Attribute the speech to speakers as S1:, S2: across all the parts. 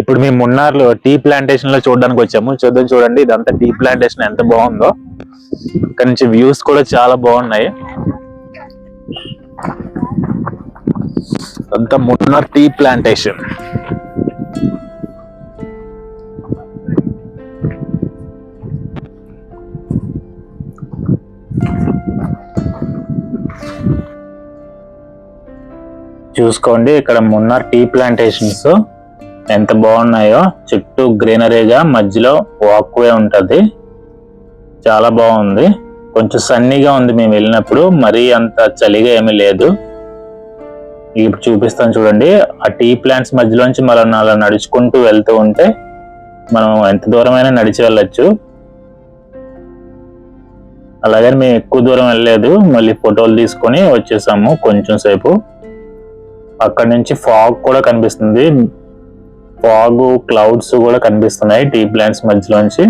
S1: ఇప్పుడు మేము మున్నార్లో టీ ప్లాంటేషన్లో చూడడానికి వచ్చాము. చూద్దాం చూడండి ఇదంతా టీ ప్లాంటేషన్ ఎంత బాగుందో. ఇక్కడ నుంచి వ్యూస్ కూడా చాలా బాగున్నాయి. అంతా మున్నార్ టీ ప్లాంటేషన్ చూసుకోండి ఇక్కడ మున్నార్ టీ ప్లాంటేషన్స్ ఎంత బాగున్నాయో చుట్టూ గ్రీనరీగా మధ్యలో వాక్వే ఉంటుంది. చాలా బాగుంది. కొంచెం సన్నీగా ఉంది మేము వెళ్ళినప్పుడు మరీ అంత చలిగా ఏమీ లేదు. ఇప్పుడు చూపిస్తాను చూడండి. ఆ టీ ప్లాంట్స్ మధ్యలోంచి మనం అలా నడుచుకుంటూ వెళ్తూ ఉంటే మనం ఎంత దూరమైనా నడిచి వెళ్ళచ్చు. అలాగే మేము ఎక్కువ దూరం వెళ్ళలేదు. మళ్ళీ ఫోటోలు తీసుకొని వచ్చేసాము కొంచెం సేపు. అక్కడ నుంచి ఫాగ్ కూడా కనిపిస్తుంది. ఫాగ్ క్లౌడ్స్ కూడా కనిపిస్తున్నాయి టీ ప్లాంట్స్ మధ్యలోంచి.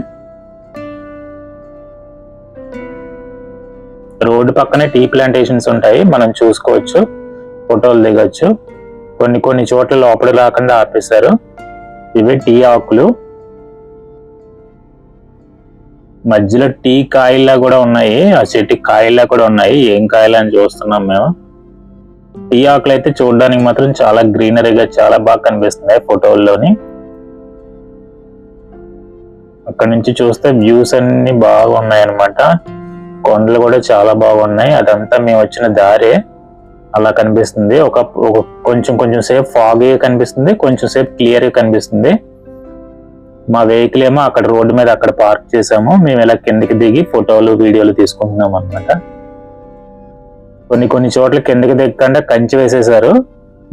S1: రోడ్డు పక్కనే టీ ప్లాంటేషన్స్ ఉంటాయి మనం చూసుకోవచ్చు ఫోటోలు దిగొచ్చు. కొన్ని కొన్ని చోట్ల లోపల రాకుండా ఆపేశారు. ఇవి టీ ఆకులు. మధ్యలో టీ కాయల్లా కూడా ఉన్నాయి ఆ చెట్టు కాయల్లా కూడా ఉన్నాయి ఏం కాయలు అని చూస్తున్నాం మేము. టీ ఆకులు అయితే చూడడానికి మాత్రం చాలా గ్రీనరీగా చాలా బాగా కనిపిస్తున్నాయి ఫోటోల్లోని. అక్కడ నుంచి చూస్తే వ్యూస్ అన్ని బాగున్నాయి అన్నమాట కొండలు కూడా చాలా బాగున్నాయి. అదంతా మేము వచ్చిన దారే. అలా కనిపిస్తుంది. ఒక ఒక కొంచెం కొంచెం సేపు ఫాగ్ కనిపిస్తుంది. కొంచెం సేపు క్లియర్ కనిపిస్తుంది. మా వెహికల్ ఏమో అక్కడ రోడ్డు మీద అక్కడ పార్క్ చేసాము. మేము ఇలా కిందకి దిగి ఫోటోలు వీడియోలు తీసుకుంటున్నాం అనమాట కొన్ని కొన్ని చోట్ల కిందకి దిగకుండా కంచి వేసేసారు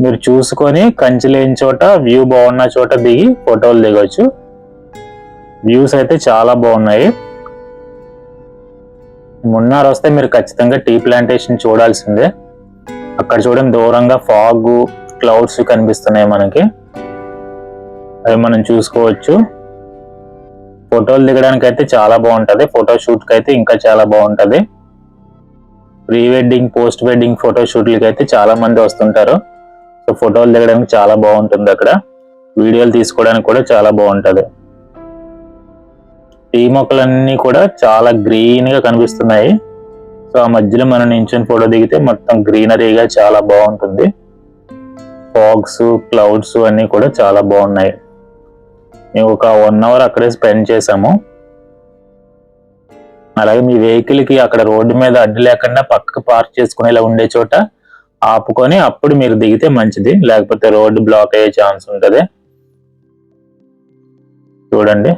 S1: మీరు చూసుకొని కంచి లేని చోట వ్యూ బాగున్న చోట దిగి ఫోటోలు దిగవచ్చు వ్యూస్ అయితే చాలా బాగున్నాయి. మున్నార్ వస్తే మీరు ఖచ్చితంగా టీ ప్లాంటేషన్ చూడాల్సిందే. అక్కడ చూడడం దూరంగా ఫాగ్ క్లౌడ్స్ కనిపిస్తున్నాయి మనకి. అవి మనం చూసుకోవచ్చు. ఫోటోలు దిగడానికి అయితే చాలా బాగుంటుంది. ఫోటో షూట్కి అయితే ఇంకా చాలా బాగుంటుంది. Pre wedding post wedding photo షూట్లకి అయితే చాలా మంది వస్తుంటారు. సో ఫోటోలు దిగడానికి చాలా బాగుంటుంది అక్కడ. వీడియోలు తీసుకోవడానికి కూడా చాలా బాగుంటుంది. టీ మొక్కలన్నీ కూడా చాలా గ్రీన్గా కనిపిస్తున్నాయి. సో ఆ మధ్యలో మనం నించుని ఫోటో దిగితే మొత్తం గ్రీనరీగా చాలా బాగుంటుంది. ఫాగ్స్ క్లౌడ్స్ అన్నీ కూడా చాలా బాగున్నాయి. మేము ఒక వన్ అవర్ అక్కడే స్పెండ్ చేసాము అలాగే మీ వెహికల్కి అక్కడ రోడ్డు మీద అడ్డు లేకుండా పక్కకు పార్క్ చేసుకునేలా ఉండే చోట ఆపుకొని అప్పుడు మీరు దిగితే మంచిది. లేకపోతే రోడ్డు బ్లాక్ అయ్యే ఛాన్స్ ఉంటుంది. చూడండి.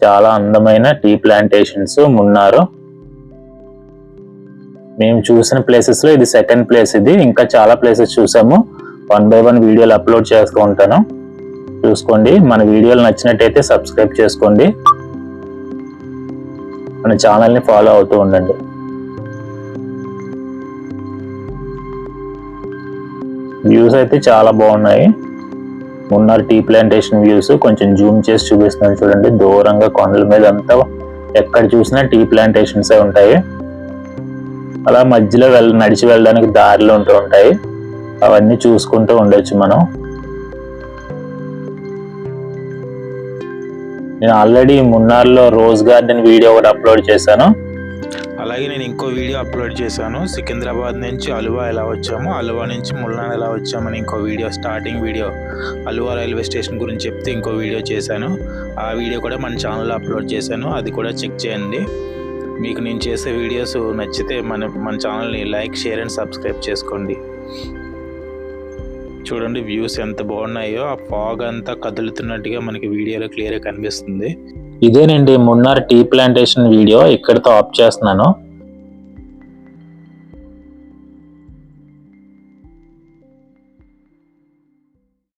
S1: చాలా అందమైన టీ ప్లాంటేషన్స్ మున్నారు. మేము చూసిన ప్లేసెస్లో ఇది సెకండ్ ప్లేస్ ఇది. ఇంకా చాలా ప్లేసెస్ చూసాము. వన్ బై వన్ వీడియోలు అప్లోడ్ చేస్తూ ఉంటాను. చూసుకోండి. మన వీడియోలు నచ్చినట్టయితే సబ్స్క్రైబ్ చేసుకోండి. మన ఛానల్ని ఫాలో అవుతూ ఉండండి. వ్యూస్ అయితే చాలా బాగున్నాయి. మున్నారు టీ ప్లాంటేషన్ వ్యూస్ కొంచెం జూమ్ చేసి చూపిస్తున్నాను చూడండి. దూరంగా కొండల మీద అంతా ఎక్కడ చూసినా టీ ప్లాంటేషన్స్ ఉంటాయి. అలా మధ్యలో వెళ్ళ నడిచి వెళ్ళడానికి దారిలో ఉంటూ ఉంటాయి. అవన్నీ చూసుకుంటూ ఉండొచ్చు మనం. నేను ఆల్రెడీ మున్నార్లో రోజ్ గార్డెన్ వీడియో కూడా అప్లోడ్ చేశాను.
S2: అలాగే నేను ఇంకో వీడియో అప్లోడ్ చేశాను. సికింద్రాబాద్ నుంచి అలువా ఎలా వచ్చాము అలువా నుంచి ముల్లాన్ ఎలా వచ్చామని ఇంకో video starting video Aluva railway station గురించి చెప్తే ఇంకో వీడియో చేశాను. ఆ వీడియో కూడా మన ఛానల్లో అప్లోడ్ చేశాను. అది కూడా చెక్ చేయండి. మీకు నేను చేసే వీడియోస్ నచ్చితే మన మన ఛానల్ని లైక్ షేర్ అండ్ సబ్స్క్రైబ్ చేసుకోండి. చూడండి వ్యూస్ ఎంత బాగున్నాయో ఆ ఫాగ్ అంతా కదులుతున్నట్టుగా మనకి వీడియోలో క్లియర్గా కనిపిస్తుంది.
S1: ఇదేనండి మున్నార్ టీ ప్లాంటేషన్ వీడియో ఇక్కడితో ఆప్ చేస్తున్నాను.